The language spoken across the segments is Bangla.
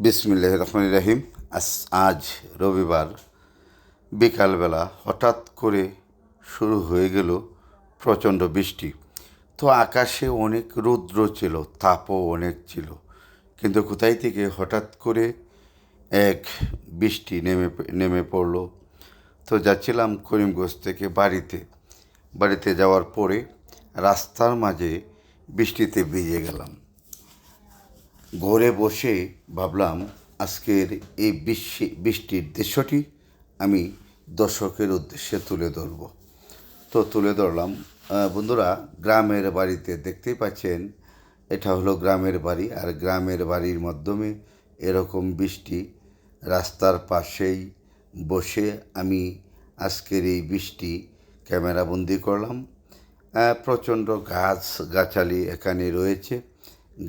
বিসমিল্লাহ রহমান রাহিম। আস আজ রবিবার, বিকালবেলা হঠাৎ করে শুরু হয়ে গেল প্রচণ্ড বৃষ্টি। তো আকাশে অনেক রৌদ্র ছিল, তাপও অনেক ছিল। কিন্তু কোথায় থেকে হঠাৎ করে এক বৃষ্টি নেমে নেমে পড়ল। তো যাচ্ছিলাম করিমগঞ্জ থেকে বাড়িতে। বাড়িতে যাওয়ার পরে রাস্তার মাঝে বৃষ্টিতে ভিজে গেলাম। ঘরে বসে ভাবলাম আজকের এই বৃষ্টি বৃষ্টির দৃশ্যটি আমি দর্শকের উদ্দেশ্যে তুলে ধরব। তো তুলে ধরলাম বন্ধুরা, গ্রামের বাড়িতে দেখতেই পাচ্ছেন, এটা হলো গ্রামের বাড়ি, আর গ্রামের বাড়ির মাধ্যমে এরকম বৃষ্টি রাস্তার পাশেই বসে আমি আজকের এই বৃষ্টি ক্যামেরাবন্দি করলাম। প্রচণ্ড গাছ গাছালি এখানে রয়েছে।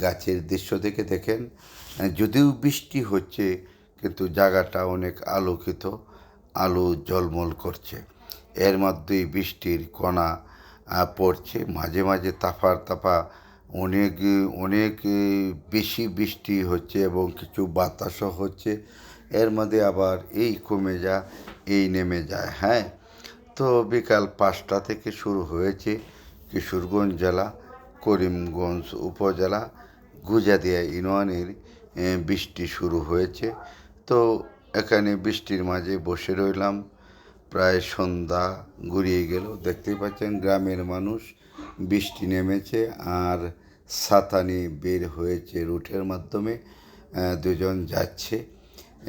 গাছের দৃশ্য দেখে দেখেন। যদিও বৃষ্টি হচ্ছে, কিন্তু জায়গাটা অনেক আলোকিত, আলো জলমল করছে। এর মধ্যেই বৃষ্টির কণা পড়ছে। মাঝে মাঝে তাফার তাফা, অনেক অনেক বেশি বৃষ্টি হচ্ছে এবং কিছু বাতাসও হচ্ছে। এর মধ্যে আবার এই কমে যা এই নেমে যায় হ্যাঁ? তো বিকাল পাঁচটা থেকে শুরু হয়েছে কিশোরগঞ্জ জেলা। করিমগঞ্জ উপজেলা গুজাদিয়া ইউনিয়নের বৃষ্টি শুরু হয়েছে। তো এখানে বৃষ্টির মাঝে বসে রইলাম। প্রায় সন্ধ্যা গড়িয়ে গেল, দেখতেই পাচ্ছেন গ্রামের মানুষ বৃষ্টি নেমেছে আর ছাতা নিয়ে বের হয়েছে রুটের মাধ্যমে দুজন যাচ্ছে।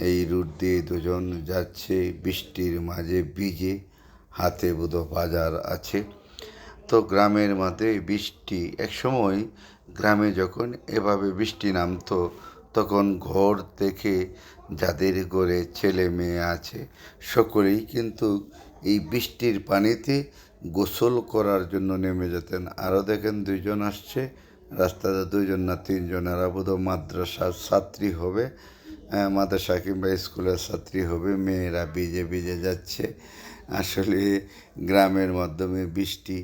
এই রুট দিয়ে দুজন যাচ্ছে, বৃষ্টির মাঝে ভিজে হাতে বুধো বাজার আছে। তো গ্রামের মাঝে বৃষ্টি একসময় গ্রামে যখন এভাবে বৃষ্টি নামতো তখন ঘর থেকে যাদের ঘরে ছেলে মেয়ে আছে সকলেই কিন্তু এই বৃষ্টির পানিতে গোসল করার জন্য নেমে যেতেন। আরও দেখেন দুইজন আসছে রাস্তাতে দুইজন না তিনজন এরা বোধহয় মাদ্রাসার ছাত্রী হবে আহ, মাদ্রাসা কিংবা স্কুলের ছাত্রী হবে মেয়েরা ভিজে ভিজে যাচ্ছে। আসলে গ্রামের মাধ্যমে বৃষ্টি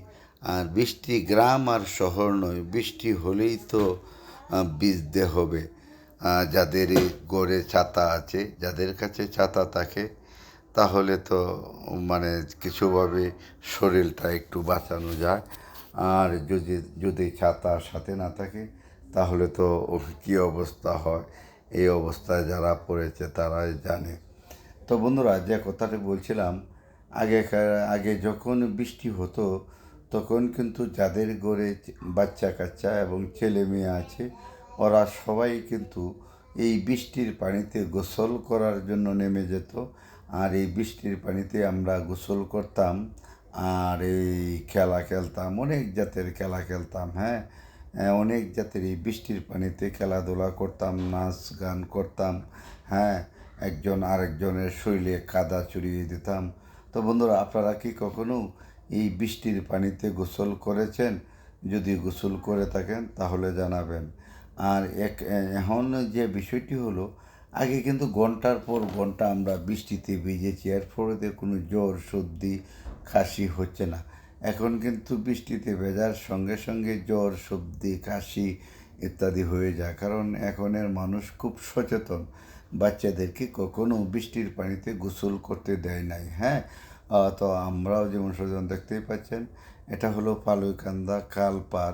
আর বৃষ্টি গ্রাম আর শহর নয়, বৃষ্টি হলেই তো ভিজতে হবে। যাদের গড়ে ছাতা আছে, যাদের কাছে ছাতা থাকে, তাহলে তো মানে কিছুভাবে শরীরটা একটু বাঁচানো যায়। আর যদি যদি ছাতা সাথে না থাকে, তাহলে তো কী অবস্থা হয়? এই অবস্থায় যারা পড়েছে তারাই জানে। তো বন্ধুরা, যে কথাটি বলছিলাম আগেকার আগে যখন বৃষ্টি হতো তখন কিন্তু যাদের ঘরে বাচ্চা কাচ্চা এবং ছেলে মেয়ে আছে ওরা সবাই কিন্তু এই বৃষ্টির পানিতে গোসল করার জন্য নেমে যেত। আর এই বৃষ্টির পানিতে আমরা গোসল করতাম আর এই খেলা খেলতাম অনেক জাতের খেলা খেলতাম হ্যাঁ? হ্যাঁ, অনেক জাতের এই বৃষ্টির পানিতে খেলাধুলা করতাম নাচ গান করতাম হ্যাঁ? একজন আরেকজনের শরীরে কাদা চড়িয়ে দিতাম। তো বন্ধুরা আপনারা কি কখনো এই বৃষ্টির পানিতে গোসল করেছেন, যদি গোসল করে থাকেন তাহলে জানাবেন। আর এক, এখন যে বিষয়টি হলো, আগে কিন্তু ঘণ্টার পর ঘণ্টা আমরা বৃষ্টিতে ভিজেছি, এর ফলে কোনো জ্বর, সর্দি, কাশি হচ্ছে না। এখন কিন্তু বৃষ্টিতে ভেজার সঙ্গে সঙ্গে জ্বর, সর্দি, কাশি ইত্যাদি হয়ে যায়। কারণ এখনের মানুষ খুব সচেতন। বাচ্চাদেরকে কখনো বৃষ্টির পানিতে গোসল করতে দেয় নাই হ্যাঁ? তো আমরাও যেমন সচেতন দেখতেই পাচ্ছেন। এটা হলো পালুইকান্দা কালপাড়